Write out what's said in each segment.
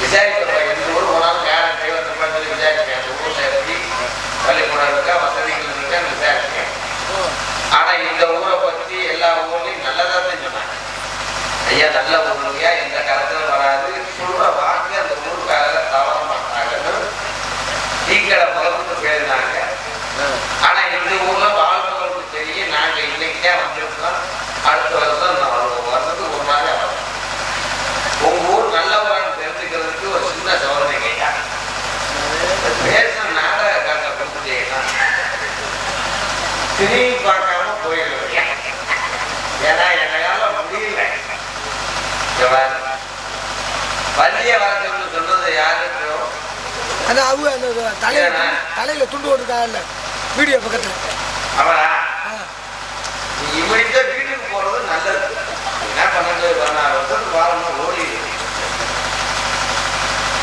விசாரிக்கப்பா எந்த ஊர் போனாலும் கேரட் டிரைவர் சொல்லி விசாரிச்சேன் அந்த ஊர்ல எப்படி பள்ளிக்கூடம் இருக்கா வசதிகள் இருக்கான்னு விசாரிச்சேன் ஆனா இந்த ஊரை பற்றி எல்லா ஊர்லேயும் நல்லதா தான் சொன்னாங்க ஐயா நல்ல ஊருங்கயா எந்த கலத்திலும் வராது. சொல்ற வாக்கு அந்த ஊருக்காக தவற மாட்டாங்கன்னு டீக்கடை முதல்ல பேருனாங்க ஆனா இந்த ஊரில் வாழ்ந்தவங்களுக்கு தெரியும். நாங்கள் இன்னைக்கு தான் வந்திருக்கோம். அடுத்த வருஷம் நான் வருவோம் வருஷத்துக்கு ஒரு நாளே வரோம் உங்க ஊர் நல்ல ஊரான்னு தெரிஞ்சுக்கிறதுக்கு ஒரு சின்ன சோதனை கேட்டா பேச நாடக காட்ட கொடுத்துட்டீங்கன்னா திரும்பி பார்க்காம போயிடுவீங்க ஏன்னா என்னால முடியல. வள்ளிய வளர்க்கணும்னு சொன்னது யாருக்கு அது அவங்க அந்த தலையில தலையில துண்டு போட்டுருக்காங்கல்ல வீடியோ பக்கத்துல. அவரா இப்படித்தான் வீட்டுக்கு போறது நல்லது. என்ன பன்னெண்டு பதினாறு வருஷத்துக்கு வாழணும் ஓடி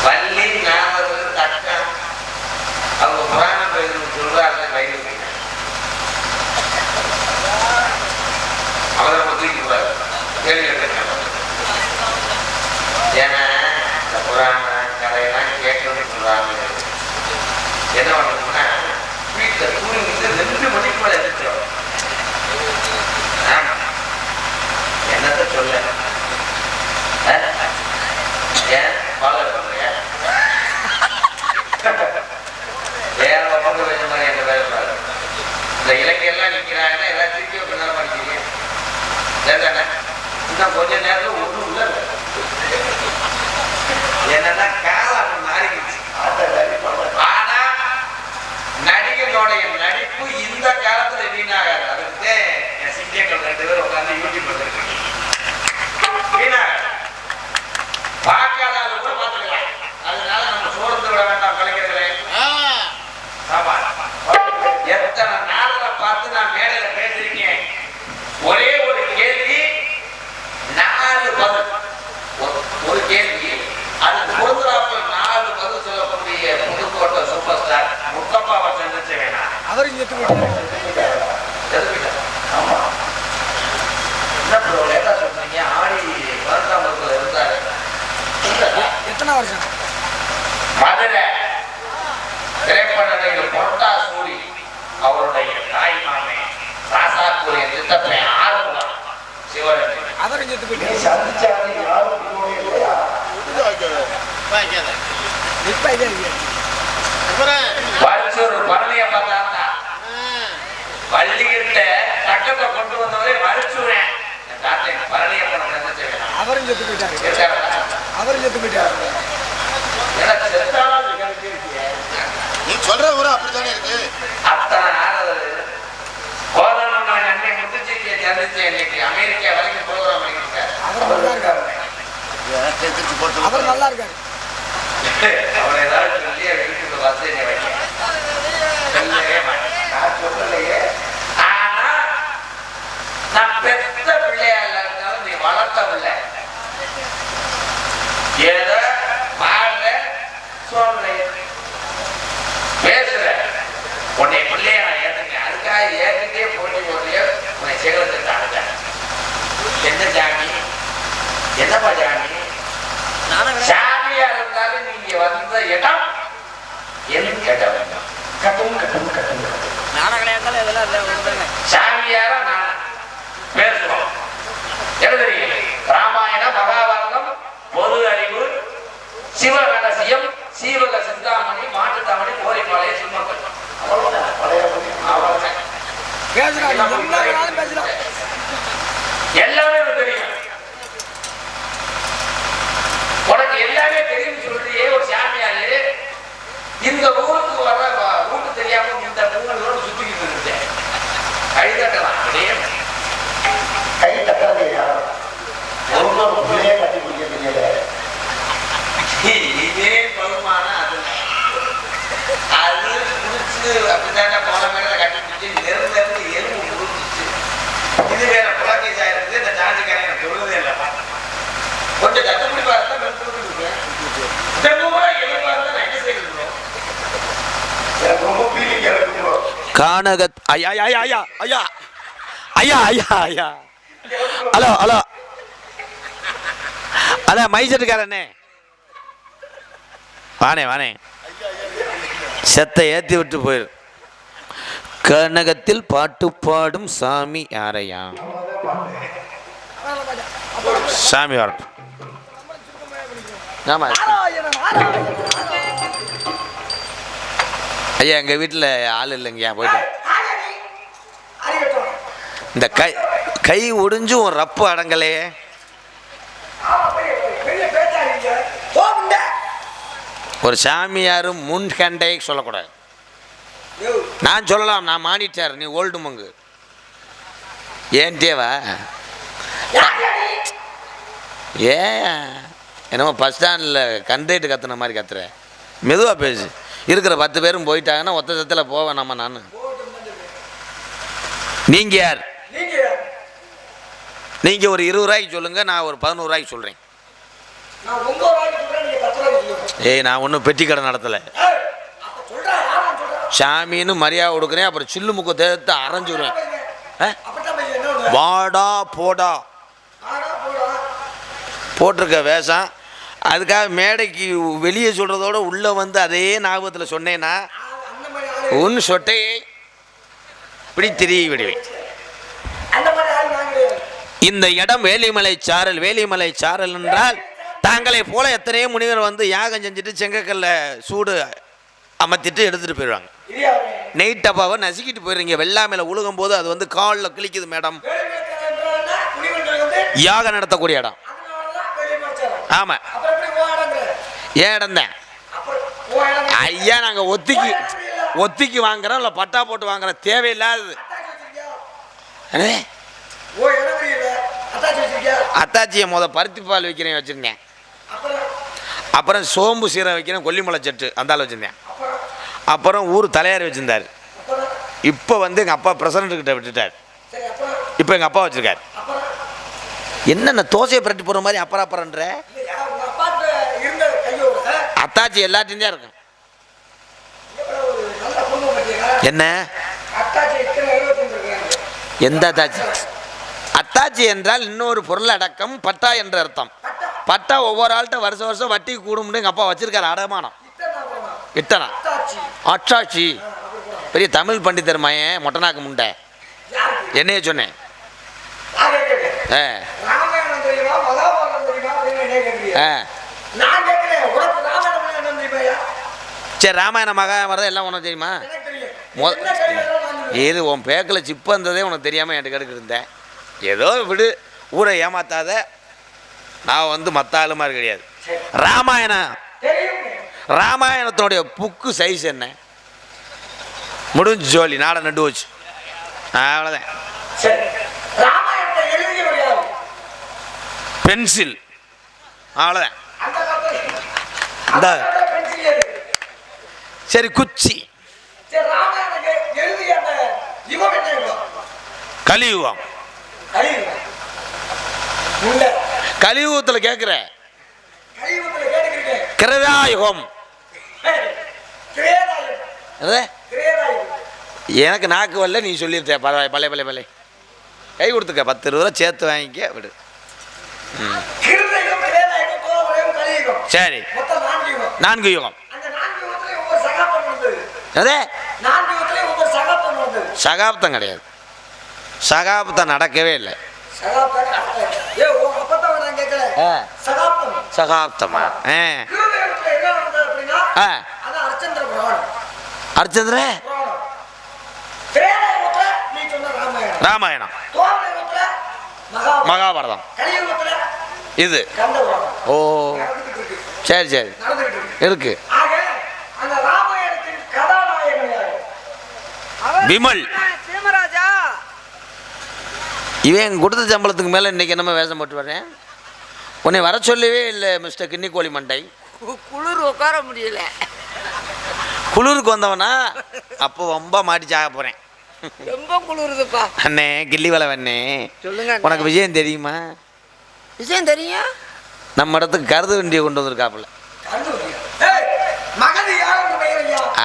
வள்ளி நாவல் தட்டம் அவங்க புராண பயிர்கள் சொல்றாங்க வயது அவரை நம்ம தூக்கி கூடாது கேள்வி கேட்கணும் ஏன்னா இந்த புராண கதையெல்லாம் கேட்கணும்னு என்ன பண்ணணும்னா வீட்டில் தூங்கிட்டு ரெண்டு மணிக்கு மேலே என்னத்த சொல்ல ஏன் ஃபாலோ பண்ணுறியா வேற பக்கம் வச்ச மாதிரி என்ன வேலை பாரு இந்த இலக்கியெல்லாம் நிற்கிறாங்கன்னா எல்லாம் திருப்பி பின்னால் படிக்கிறீங்க இன்னும் கொஞ்ச நேரத்தில் ஒன்றும் இல்லை என்னன்னா காலம் அப்படி மாறிக்கிச்சு ஆனா நடிகனுடைய நடிப்பு இந்த காலத்துல வீணாகாது அதுக்கு என் சிங்கங்கள் ரெண்டு பேரும் உட்கார்ந்து யூடியூப் பண்ணிருக்கீங்க வீணாகாது பார்க்காத ஆளு கூட பார்த்துக்கலாம் அதனால நம்ம சோர்ந்து விட வேண்டாம் கலைஞர்களே ஆமா எத்தனை நாள்ல பார்த்து நான் மேடையில பேசிருக்கேன் ஒரே ஒரு கேள்வி நாலு பதில் ஒரு- ஒரு கேள்வி அதுக்கு பொருந்தாப்ப நாலு பதில் சொல்லக்கூடிய புதுக்கோட்டை சூப்பர் ஸ்டார் முத்தப்பாவை சந்திச்ச வேணாம் அவரும் இங்க எடுத்து போட்டாரு எதுக்கிட்ட? ஆமா. என்ன bro, லேட்டா சொன்னீங்க? ஆடி வருஷாமத்துல இருந்தாரு. இல்லடா. எத்தனை வருஷம் மதுரை திரைப்பட நடிகர் பொட்டா சூரி அவருடைய தாய் மாமே ராசாக்குரிய திட்டத்தை ஆரம்பம் சிவரஞ்சன் அவரும் இங்க எடுத்து போயிட்டாரு சந்திச்சாரு யாரும் உங்களோட இல்லையா வாய்க்காத இப்ப இதே இருக்கு அப்புறம் பரிசூர் பழனிய பார்த்தாங்க பள்ளிகிட்ட கட்டத்தை கொண்டு வந்தவரே மறுச்சுறேன் தாத்தா பழனிய பணம் சந்திச்சேன் அவரும் இங்க எடுத்து போயிட்டாரு இருக்காரா போயிட்டாரு. நீ சொல்ற ஊரா அப்படித்தானே இருக்கு? அத்தனை ஆறுதல் கோதனம் நான் அன்னை முத்துச்சியை சந்திச்சு இன்னைக்கு அமெரிக்கா வரைக்கும் ப்ரோக்ராம் பண்ணிருக்காரு அவர் நல்லா இருக்காரு. அவர் நல்லா இருக்காரு. அவர் ஏதாவது சொல்லி வீட்டுக்கு வந்து என்னை வைக்க. சொல்லவே மாட்டேன். நான் சொல்லலையே. ஆனா நான் பெத்த பிள்ளையா இல்லாட்டாலும் நீ வளர்த்த பிள்ளை. ஏதோ பாடுற சொல்ற பேசுற. உன்னை பிள்ளைய நான் ஏத்துக்கேன் அதுக்காக ஏத்துட்டே போட்டி போட்டியோ உன்னை சேலத்தை தாழ்த்தேன் என்ன ஜாமி? என்னப்பா ஜாமி? சாமியா இருந்தாலும் நீங்க வந்த இடம் என் கேட்டவங்க கட்டும் கட்டும் கட்டும் பேசுறாரு என்ன வேணாலும் பேசலாம். எல்லாமே தெரியும். உனக்கு எல்லாமே தெரியும் சொல்றியே ஒரு சாமியாரு இந்த ஊருக்கு வர வ- ரூட்டு தெரியாம இந்த ரோடு சுத்திக்கிட்டு இருந்தேன். கைதட்டலாம் அப்படியே. கை தட்டாதையா ஒரு பிள்ளையே கட்டி தெரியல இதே பகுமான அது. அது குடிச்சு அப்படித்தானே போன மேல கட்டி பிடிச்சி எலும்பு முடிஞ்சிச்சு இது வேற புலக்கேஜா இருக்கு இந்த ஜாதிக்காரன் எனக்கு சொல்லுதே இல்லப்பா கொஞ்சம் கட்டுப்பிடிப்பா பார்த்தா எலும்பா நான் என்ன செய்யணும் எனக்கு ரொம்ப ஃபீலிங் எனக்கு கானகத் ஐயா ஐயா ஐயா ஐயா ஐயா ஐயா ஐயா ஹலோ ஹலோ. அதான் மைசட்டுக்காரண்ணே வானே வானே. செத்தை ஏற்றி விட்டு போயிரு. கனகத்தில் பாட்டு பாடும் சாமி யாரையா? சாமி வரட்டும் ஆமா. ஐயா எங்கள் வீட்டில் ஆள் இல்லைங்கய்யா போயிட்டு? இந்த கை கை ஒடிஞ்சும் ஒரு ரப்பு அடங்கலையே. ஒரு சாமியாரும் முன் கண்டை சொல்லக்கூடாது. நான் சொல்லலாம் நான் மானிட்டார் நீ ஓல்டு மங்கு. ஏன் தேவா? ஏ என்னமோ பஸ் ஸ்டாண்டில் கண்டேட்டு கத்துன மாதிரி கத்துற. மெதுவாக பேசு. இருக்கிற பத்து பேரும் போயிட்டாங்கன்னா ஒத்த சத்தில் போவேன் நம்ம நான்? நீங்கள் யார்? நீங்கள் ஒரு இருபது ரூபாய்க்கு சொல்லுங்கள் நான் ஒரு பதினோரு ரூபாய்க்கு சொல்கிறேன் நான் ஒன்பது ரூபாய்க்கு சொல்றேன் நீங்க பத்து ரூபாய்க்கு சொல்லுங்க ஏய் நான் ஒன்றும் பெட்டி கடை நடத்தலை. சாமின்னு மரியாதை கொடுக்குறேன் அப்புறம் சில்லு முக்க தேர்த்து அரைஞ்சிடுவேன் ஆ? வாடா போடா. போட்டிருக்க வேஷம். அதுக்காக மேடைக்கு வெளியே சொல்கிறதோட உள்ளே வந்து அதே ஞாபகத்தில் சொன்னேன்னா உன் சொட்டையை இப்படி திரிய விடுவேன். இந்த இடம் வேலிமலை சாரல் வேலிமலை சாரல் என்றால் தாங்களை போல எத்தனையோ முனிவர் வந்து யாகம் செஞ்சுட்டு செங்கக்கல்ல சூடு அமர்த்திட்டு எடுத்துகிட்டு போயிடுவாங்க நெய் டப்பாவை நசுக்கிட்டு போயிடுறீங்க வெள்ளாமையில் உழுகும் போது அது வந்து காலில் கிழிக்குது மேடம் யாகம் நடத்தக்கூடிய இடம். ஆமாம்? ஏன் இடம் தான்? ஐயா நாங்கள் ஒத்திக்கு ஒத்திக்கு வாங்குறோம் இல்லை பட்டா போட்டு வாங்குறோம் தேவையில்லாதது? அத்தாச்சியை முத பருத்தி பால் வைக்கிறேன் வச்சுருந்தேன் அப்புறம் சோம்பு சீரம் வைக்கிறேன் கொல்லிமலை செட்டு அந்தால வச்சுருந்தேன். அப்புறம் ஊர் தலையார் வச்சுருந்தார். இப்போ வந்து எங்கள் அப்பா பிரசிடண்ட்டுக்கிட்ட விட்டுட்டார். இப்போ எங்கள் அப்பா வச்சுருக்கார். என்னென்ன தோசையை பிரட்டி போடுற மாதிரி அப்புறம் அப்புறன்ற? அத்தாச்சி எல்லாத்தையும் தான் இருக்கும். என்ன? எந்த அத்தாச்சி? அத்தாச்சி என்றால் இன்னொரு பொருள் அடக்கம் பட்டா என்ற அர்த்தம். பட்டா ஒவ்வொரு ஆள்கிட்ட வருஷம் வருஷம் வட்டி கூடும்னு எங்கள் அப்பா வச்சுருக்காரு அடமானம். இத்தனை. அட்சாட்சி பெரிய தமிழ் பண்டிதர் மயன் மொட்டனாக்கு முண்டை. என்னைய சொன்னேன். ஆ. ஆ. ராமாயணம் சரி ராமாயண மகாபாரதம் எல்லாம் உனக்கு தெரியுமா? மொ- ஏது உன் பேக்கில் சிப்பு வந்ததே உனக்கு தெரியாமல் என்கிட்ட கேட்டுக்கிட்டு இருந்தேன் ஏதோ விடு ஊரை ஏமாத்தாத. நான் வந்து மற்ற ஆளு மாதிரி கிடையாது. ராமாயணம். ராமாயணத்தினுடைய புக்கு சைஸ் என்ன? முடிஞ்சு ஜோலி நாட நட்டு வச்சு. அவ்வளோதான் பென்சில். அவ்வளோதான் இந்த. சரி குச்சி. கலியுகம் கலியுகம். கலியுகத்தில் கேட்குற கிரதாயுகம். எனக்கு நாக்கு வரல நீ சொல்லியிருக்க பரவாயில்ல பழைய பழைய பழைய கை கொடுத்துக்க பத்து இருபது ரூபா சேர்த்து வாங்கிக்க விடு. சரி நான்கு யுகம் அதே சகாப்தம் கிடையாது சகாப்தம் நடக்கவே இல்லை அது அர்ச்சந்திர? ராமாயணம். மகாபாரதம். இது. ஓ. சரி சரி. இருக்கு. விமல். இவன் கொடுத்த சம்பளத்துக்கு மேலே இன்னைக்கு என்னமோ வேஷம் போட்டு வரேன் உன்னை வர சொல்லவே இல்லை மிஸ்டர் கிண்ணிக்கோழி மண்டை. குளிர் உட்கார முடியல. குளிருக்கு வந்தவனா? அப்போ ரொம்ப மாட்டி சாக போகிறேன் ரொம்ப குளிருதுப்பா. அண்ணே கில்லி வலை அண்ணே. சொல்லுங்க. உனக்கு விஷயம் தெரியுமா? விஷயம் தெரியும்? நம்ம இடத்துக்கு கருது வண்டியை கொண்டு வந்திருக்காப்புல.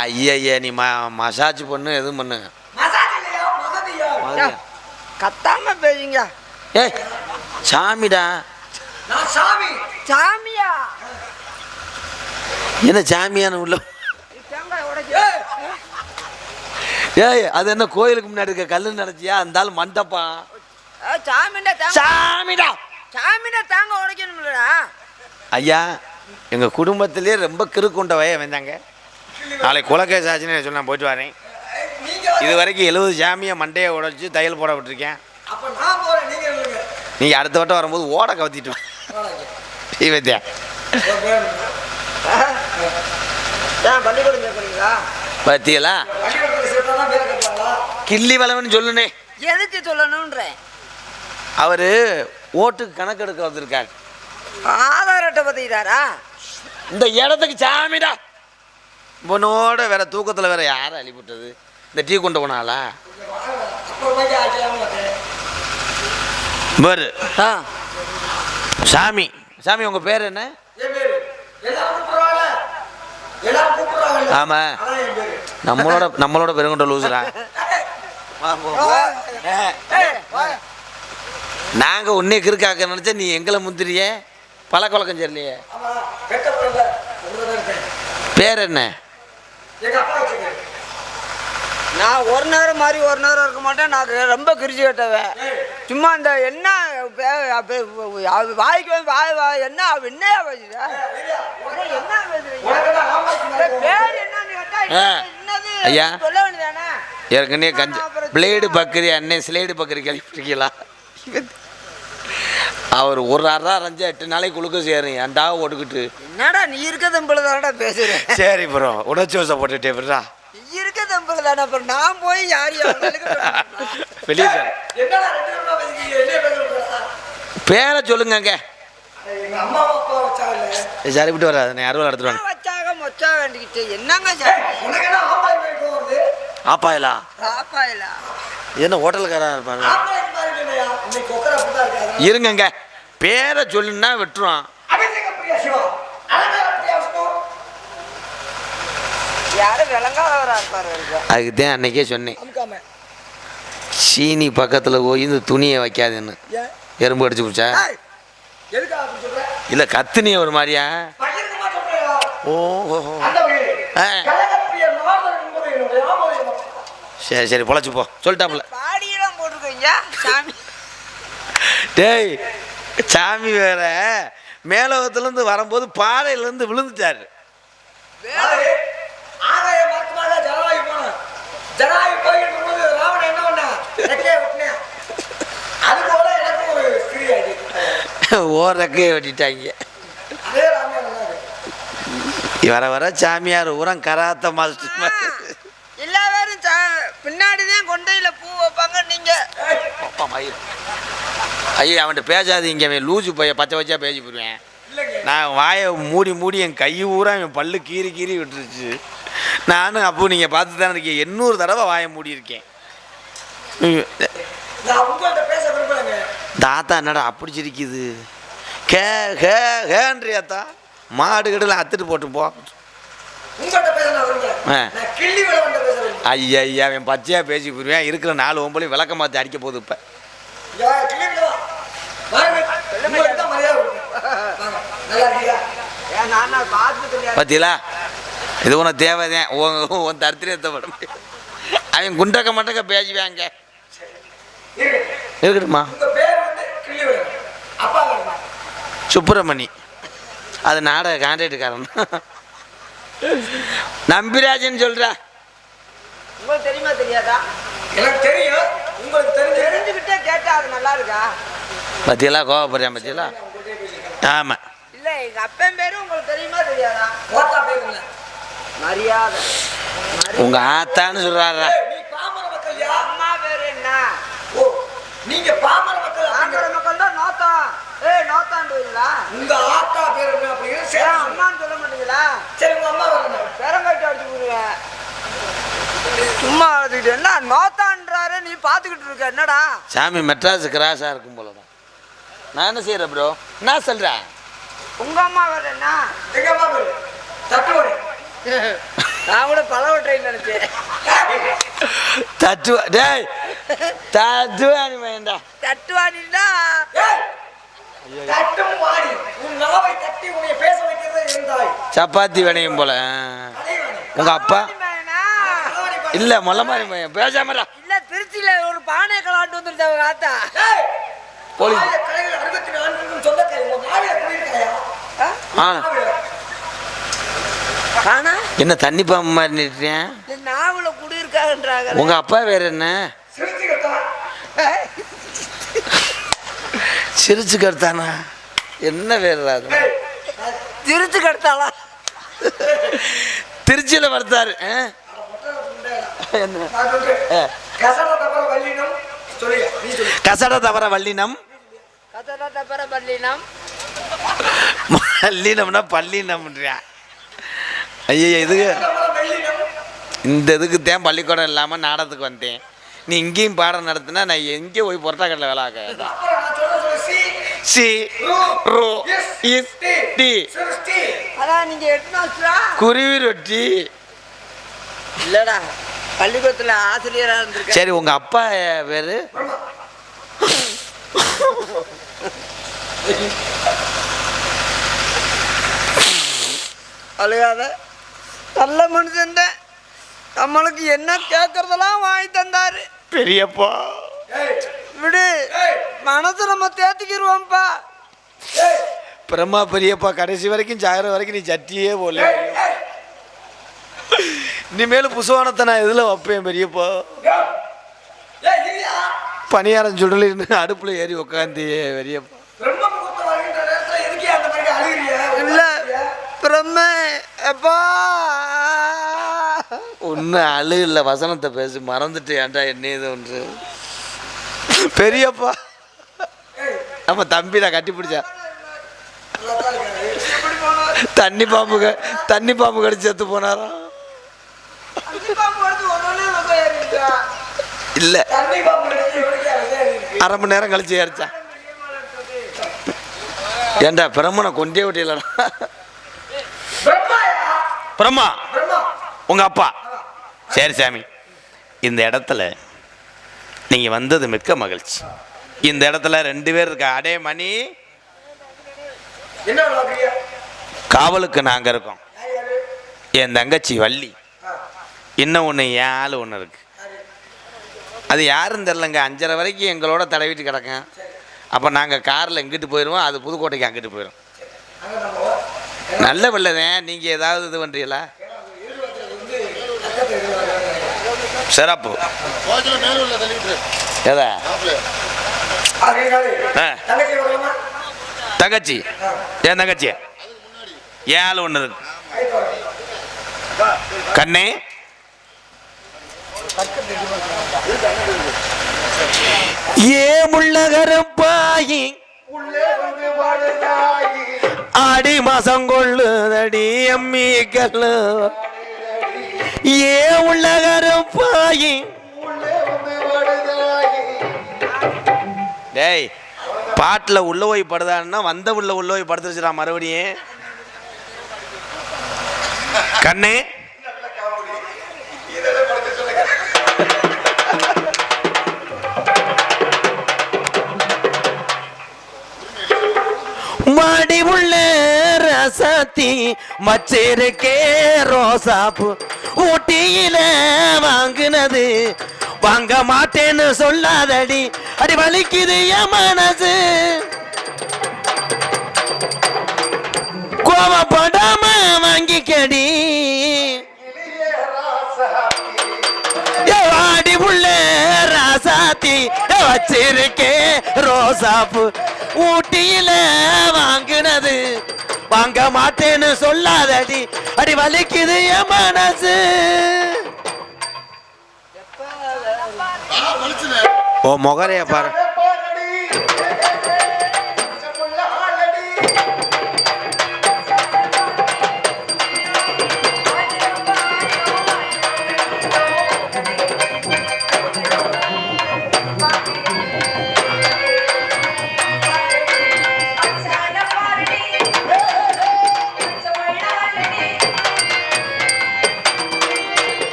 ஐயா ஐயா நீ ம மசாஜ் பண்ணு எதுவும் பண்ணு. கத்தாம பேசுங்க ஏய் சாமிடா. சாமியா? என்ன சாமியான உள்ள ஏய்! அது என்ன கோயிலுக்கு முன்னாடி இருக்க கல்லு நினைச்சியா? அந்த ஆள் மண்டப்பா சாமின்னா தேங்காய் சாமிடா! சாமின்னா தேங்காய் உடைக்கணும்லடா. ஐயா எங்க குடும்பத்திலேயே ரொம்ப கிறுக்குண்ட வய வந்தாங்க நாளைக்கு குலகேச ஆச்சுன்னு சொல்லி நான் போயிட்டு வரேன். இது வரைக்கும் எழுபது சாமியை மண்டையை உடைச்சு தையல் போட விட்டுருக்கேன். அப்ப நான் போறேன் நீங்க இல்லைங்க நீங்கள் அடுத்த வட்டம் வரும்போது ஓட கவுத்திட்டு வா. டீ வைத்தியா ஏன் பள்ளிக்கூடம் கேட்குறீங்களா பத்தியலா கிள்ளி வளவன்னு சொல்லுனே எதுக்கு சொல்லணுன்றேன் அவர் ஓட்டுக்கு கணக்கெடுக்க வந்திருக்காரு ஆதார் அட்டை பத்திக்கிட்டாரா இந்த இடத்துக்கு சாமிடா இவனோட வேற தூக்கத்தில் வேற யாரை அழிவிட்டது இந்த டீ கொண்டு மாட்டேன் பாரு சாமி சாமி உங்க பேர் என்ன? என் பேரு. எல்லாரும் கூப்பிடுறாங்கல்ல. எல்லாரும் கூப்பிடுறாங்கல்ல. ஆமா. அதான் என் பேரு. நம்மளோட நம்மளோட பெருங்கொண்ட லூசுடா. நாங்க உன்னே கிறுக்காக்க நினைச்சா நீ எங்களை முந்திரிய. பழக்கவழக்கம் சரியில்லையே. பேர் என்ன? எங்க அப்பா வச்சுக்கேன் நான் ஒரு நேரம் மாதிரி ஒரு நேரம் இருக்க மாட்டேன். நான் ரொம்ப கிரிச்சு கட்டவேன். சும்மா அந்த என்ன வாய்க்கு வந்து வாய் வாய் என்ன என்ன பேர் ஐயா. சொல்ல வேண்டியதானே? ஏற்கனவே கஞ்ச பிளேடு பக்கரி அண்ணன் ஸ்லேடு பக்கரி கேள்விப்பட்டிருக்கீங்களா? அவர் ஒரு அரை அரைஞ்சு எட்டு நாளைக்கு குளுக்க சேரும். ஏன்டா ஒடுக்கிட்டு என்னடா நீ இருக்க தம்பில தானடா பேசுற? சரி ப்ரோ உணர்ச்சி வசப்பட்டுட்டே நீ இருக்க தம்பில தானே அப்புறம் நான் போய் யார் யாருக்கு வெளியே சார். பேரை வச்சாங்கல்ல. சரி விட்டு வராது நான் அறுவலை எடுத்துட்டு வச்சாக மொச்சா வேண்டிக்கிட்டு என்னங்க சார்? ஆப்பாயிலா? என்ன ஹோட்டலுக்காரா இருப்பாங்க இருங்கங்க. பேரை சொல்லுன்னா விட்டுருவான். யாரும் இருப்பாரு. அதுக்கு தான் அன்னைக்கே சொன்னேன். சீனி பக்கத்தில் போய் இந்த துணியை வைக்காதுன்னு. எறும்பு அடிச்சு பிடிச்சா இல்லை கத்துனி ஒரு மாதிரியா? பகிர்ந்தமா சொல்றியா? ஓ ஓ, ஓ. அந்த வகையில். ஆ. கலகப்பிரிய நாதர் என்பது என்னுடைய ஆமோதியம்? சரி சரி பொழைச்சு போ. சொல்லிட்டாப்புல. டேய் சாமி வேற மேலோகத்துலேருந்து வரும்போது பாறையிலேருந்து விழுந்துட்டாரு. ஆகாய மார்க்கமாக ஜனவாயு போனான் ஜனவாயு போயிட்டு போது ராவணன் என்ன பண்ணா? ரெக்கையை வெட்டினான் அது போல எனக்கு ஒரு ஸ்திரீ ஆகி ஓர் ரெக்கையை வெட்டிட்டாங்க. வர வர சாமியார் ஊரம் கராத்த மாஸ்டர் மாதிரி. எல்லா பேரும் சா- பின்னாடிதான் கொண்டையில பூ வைப்பாங்க நீங்க. அப்பா மயிர் ஐயா அவன்கிட்ட பேசாதீங்க அவன் லூசு பைய பச்சை வச்சா பேசி போடுவேன். இல்லைங்க. நான் வாயை மூடி மூடி என் கை ஊரா என் பல்லு கீறி கீறி விட்டுருச்சு. நானும் அப்போ நீங்கள் பார்த்து தானே இருக்கீங்க. எண்ணூறு தடவை வாயை மூடி இருக்கேன் ம், நான் உங்கள்கிட்ட பேச விரும்பலைங்க. தாத்தா என்னடா அப்படி சிரிக்குது? கே ஹே ஹேன்றியாத்தா மாடு கடையில் அத்துட்டு போட்டு போ. ஐயா ஐயா அவன் பச்சையாக பேசி போடுவேன் இருக்கிற நாலு ஒம்பளையும் விளக்க மாற்றி அடிக்க போகுது இப்போ. பார்த்தீங்களா இது உனக்கு தேவைதான். உன் உன் தரித்திரத்தை முடியாது அவன் குண்டக்க மண்டக்க பேசுவாங்க. இருக்கு இருக்கட்டுமா உங்க பேர் வந்து கிள்ளி விளவன் அப்பா வேணுமா சுப்பிரமணி. அது நாடக கான்ட்ராக்டுக்காரன். நம்பிராஜன் சொல்கிறா உங்களுக்கு தெரியுமா தெரியாதா? எனக்கு தெரியும். உங்களுக்கு தெரிஞ்சு தெரிஞ்சுக்கிட்டே கேட்டா அது நல்லா இருக்கா? பத்தியலா கோவப்படுறேன் பத்தியலா ஆமாம் இல்ல எங்க அப்பன் பேரு உங்களுக்கு தெரியுமா தெரியாதா? ஓட்டா மரியாதை. உங்கள் ஆத்தான்னு ஓ நீங்க பாமர மக்கள் ஆந்திர மக்கள் தான் நோத்தா. ஏய் நோத்தாண்டுவீங்களா உங்க ஆத்தா பேர் என்ன அப்படிங்கிற ஏன் சரி அம்மான்னு சொல்ல மாட்டீங்களா? சரி உங்க அம்மா பெரங்காய்ட்டு அடிச்சு போடுவேன் சும்மா அழுதுகிட்டு என்ன நோத்தான்றாரு நீ பார்த்துக்கிட்டு இருக்க என்னடா? சாமி மெட்ராஸ் கிராஸாக இருக்கும் போலடா. நான் என்ன செய்கிறேன் ப்ரோ நான் சொல்கிறேன் உங்க அம்மா வேற என்ன? எங்க அம்மா நான் கூட பழவ ட்ரெயின் நினைச்சேன். தட்டுவா டேய் தட்டுவாணி வேண்டா தட்டுவாடினா ஏய், தட்டும் வாடி உன் நாவை தட்டி உன்னை பேச வைக்கிறது என் தாய். சப்பாத்தி வேணையும் போல. உங்க அப்பா. இல்ல மொல்ல மாதிரி பையன் பேசாமடா இல்ல திருச்சியில ஒரு பானை கலாட்டு வந்துருச்சு அவங்க ஆத்தா ஏய், போலி ஆய கலைகள் அறுபத்தி நான்கு சொந்தக்காரி உன் நாவில குளிர்காயா ஆ ஆனா என்ன தண்ணி பாம்பு மாதிரி நிறுத்தேன் நாவல குடியிருக்காங்கன்றாங்க உங்க அப்பா வேற என்ன? சிரிச்சு கருத்தானா என்ன வேறு அது? திருச்சி கெடுத்தாளா திருச்சியில. ஆ. கசட தவிர வல்லினம் சொல்லு நீ சொல்லு. கசட தவிர வல்லினம் வல்லினம்னா பள்ளினம்ன்றியா? ஐயோ இதுக்கு வெள்ளினம் இந்த இதுக்கு தான் பள்ளிக்கூடம் இல்லாமல் நாடகத்துக்கு வந்தேன். நீ இங்கேயும் பாடம் நடத்தினா நான் எங்கே போய் வேலை ஆக நான் சொல்ற சொல்லு. C row is T. குருவி ரொட்டி. இல்லடா பள்ளிக்கூடத்துல ஆசிரியரா இருந்திருக்க. சரி உங்க அப்பா பேரு? அழுகாத. நல்ல மனுஷன் நம்மளுக்கு என்ன கேட்கறதெல்லாம் வாங்கி தந்தாரு. பெரியப்பா. ஏய். விடு. மனசு நம்ம தேத்திக்கிருவோம்ப்பா. ஏய். பிரம்மா பெரியப்பா கடைசி வரைக்கும் சாகிற வரைக்கும் நீ சட்டியே போல இனிமேல் புசுவானத்தை நான் எதில் வைப்பேன் பெரியப்பா? பணியாரம் சுடலின்னு அடுப்பில் ஏறி உக்காந்து பெரியப்பா. இல்ல பிரம்ம எப்பா ஒன்றும் அழு இல்லை வசனத்தை பேசி. மறந்துட்டு ஏன்டா என்ன இது ஒன்று. பெரியப்பா. நம்ம தம்பி நான் கட்டி பிடிச்சா. தண்ணி பாம்பு தண்ணி பாம்பு கடிச்சு செத்து போனாரா? இல்லை. அரை மணி நேரம் கழிச்சு ஏறிச்சா? ஏன்டா பிரம்மனை கொண்டே விட்டியலடா பிரம்மா. பிரம்மா. உங்க அப்பா. சரி சாமி. இந்த இடத்துல நீங்க வந்தது மிக்க மகிழ்ச்சி. இந்த இடத்துல ரெண்டு பேர் இருக்கா? அடே மணி. காவலுக்கு நாங்க இருக்கோம். என் தங்கச்சி வள்ளி. இன்னும் ஒன்று என் ஆள் ஒன்று இருக்கு? அது யாருன்னு தெரிலங்க அஞ்சரை வரைக்கும் எங்களோட தடவிட்டு கிடக்கேன் அப்போ நாங்கள் காரில் இங்கிட்டு போயிடுவோம் அது புதுக்கோட்டைக்கு அங்கிட்டு போயிடும் நல்ல பிள்ளைதான் நீங்கள் ஏதாவது இது பண்ணுறீங்களா சிறப்பு. எதா? தங்கச்சி. என் தங்கச்சி? ஏழு ஒன்று இருக்கு? கண்ணே? ஏ முள்ளகருப்பாயி உள்ளே ஆடி மாசம் கொள்ளுதடி அம்மி கல்லு ஏ உள்ளகருப்பாயி உள்ளே வந்து வாழுதாயி டேய் பாட்டில் உள்ள போய் படுதான்னா வந்த உள்ள உள்ள போய் படுத்துருச்சுடா மறுபடியும். கண்ணே. மாடி உள்ள ரசத்தி மச்சிருக்கே ரோசாப்பு. ஊட்டியில வாங்கினது. வாங்க மாட்டேன்னு சொல்லாதடி அடி வலிக்குது என் மனசு. கோவப்படாம வாங்கிக்கடி. ஏ வாடி உள்ள ராசாத்தி வச்சிருக்கே ரோசாப்பு. ஊட்டியில வாங்கினது. வாங்க மாட்டேன்னு சொல்லாதடி. அடி வலிக்குது என் மனசு. ஆ வலிச்சுனே ஓ முகரைய பாரு.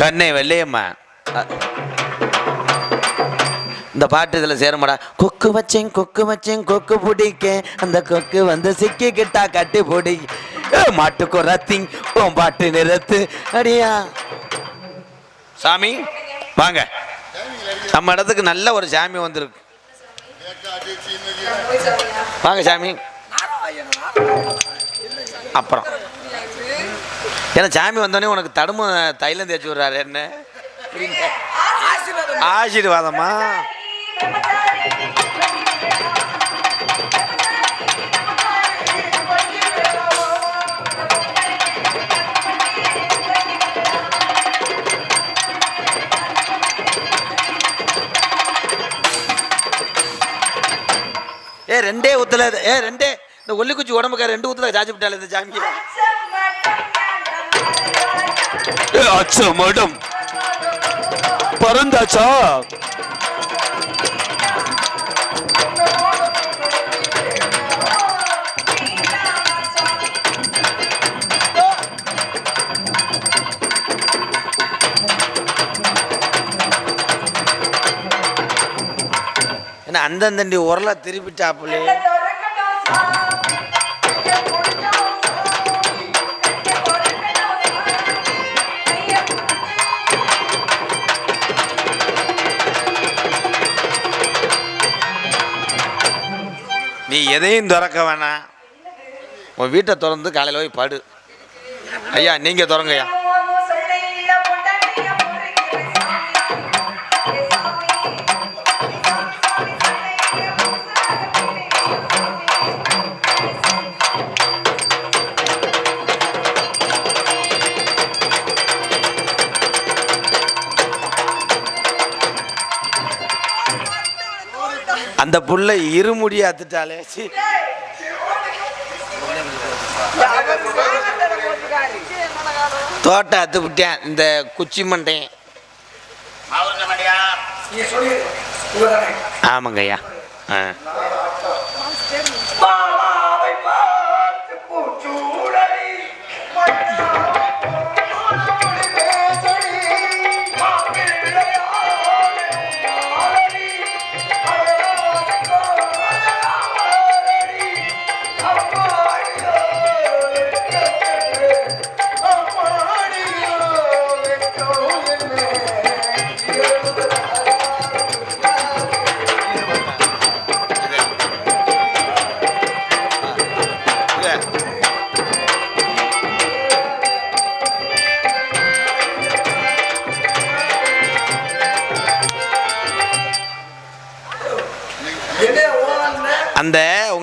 கண்ணை வெள்ளையம்மா. இந்த பாட்டு இதில் சேருமாடா. கொக்கு வச்சேன் கொக்கு வச்சேன் கொக்கு பிடிக்க அந்த கொக்கு வந்து சிக்கிக்கிட்டா கட்டி பிடி. மாட்டுக்கு ரத்திங் உன் பாட்டு நிறுத்து. அடியா. சாமி வாங்க. நம்ம இடத்துக்கு நல்ல ஒரு சாமி வந்திருக்கு. வாங்க சாமி. அப்புறம். ஏன்னா சாமி வந்தோடனே உனக்கு தடும தைலம் தேய்ச்சி விடுறாரு என்ன? ஆசீர்வாதம். ஏ ரெண்டே ஊத்துல ஏ ரெண்டே இந்த ஒல்லிக்குச்சி உடம்புக்கார ரெண்டு ஊத்துல சாச்சி விட்டாலே இந்த சாமி ஏ அச்சா மேடம் பறந்தாச்சா? என்ன அந்தந்தண்டி உரலா திருப்பிட்டாப்புலே நீ எதையும் திறக்க வேணாம். உன் வீட்டை திறந்து காலையில் போய் படு. ஐயா நீங்கள் திறங்கய்யா. அந்த புள்ள இருமுடி அத்துட்டாலே. தோட்டம் அத்து விட்டேன். இந்த குச்சி மண்டையன் நீ சொல்லி இவதானே ஆமாங்க ஐயா ஆ.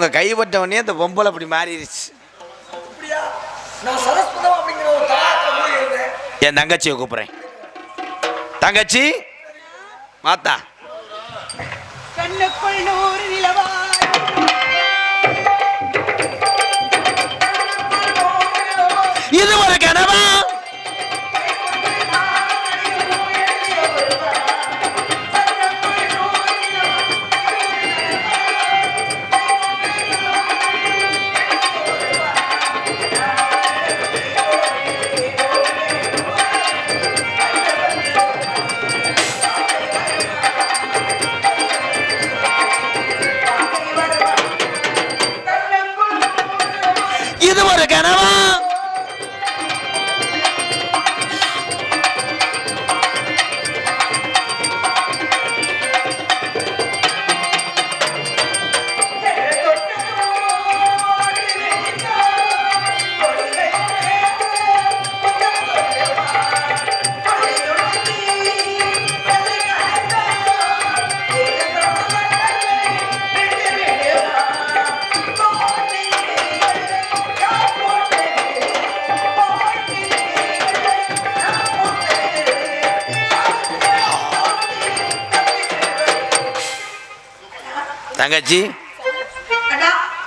அந்த உங்க கைப்பட்டவனே அந்த பொம்பளை அப்படி மாறிடுச்சு என் தங்கச்சியை கூப்பிட்றேன். தங்கச்சி மாத்தா. கண்ணுக்குள் நூறு நிலவாய்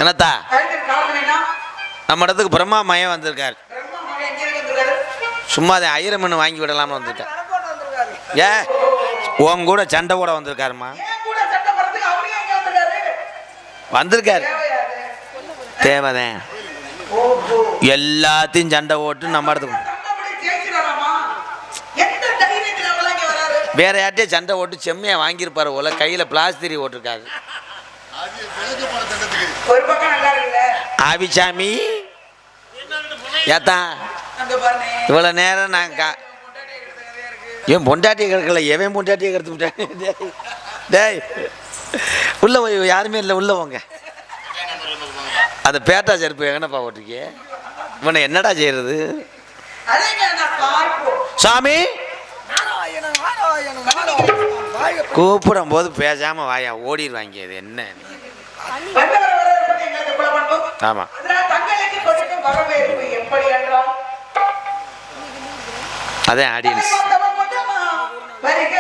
என்னத்தா? நம்ம இடத்துக்கு பிரம்மா மயம் வந்திருக்கார். சும்மா அதை ஐயரமன் வாங்கி விடலாம்னு வந்திருக்கேன். ஏ உன் கூட சண்டை கூட வந்திருக்காருமா வந்திருக்காரு? தேவைதான். எல்லாத்தையும் சண்டை ஓட்டு நம்ம இடத்துக்கு வேற யார்ட்டையும் சண்டை ஓட்டு செம்மையாக வாங்கியிருப்பாரு போல கையில் பிளாஸ்திரி ஓட்டிருக்காரு அது விலங்கு போன தண்டத்துக்கு ஒரு பக்கம் நல்லா இருக்குல்ல? ஆபிசாமி ஏத்தா இவ்வளோ நேரம் நான் கா என் பொண்டாட்டியை கிடக்கல எவன் பொண்டாட்டியை கிடத்து விட்டேன்? டேய். டேய் உள்ள போய் யாருமே இல்லை உள்ள போங்க. அது பேட்டா செருப்பு எங்கனப்பா ஓட்டிருக்கே இவனை என்னடா செய்யறது? சாமி! கூப்பிடும் போது பேசாம வாயா ஓடிடுவாங்க இது என்ன? வந்தவர் வரவர் எங்களுக்கு குலமண்டும் ஆமாம் அதனால் தங்களுக்கு கொடுக்கும் வரவேற்பு எப்படி என்றால் அதே ஆடியன்ஸ் வருக.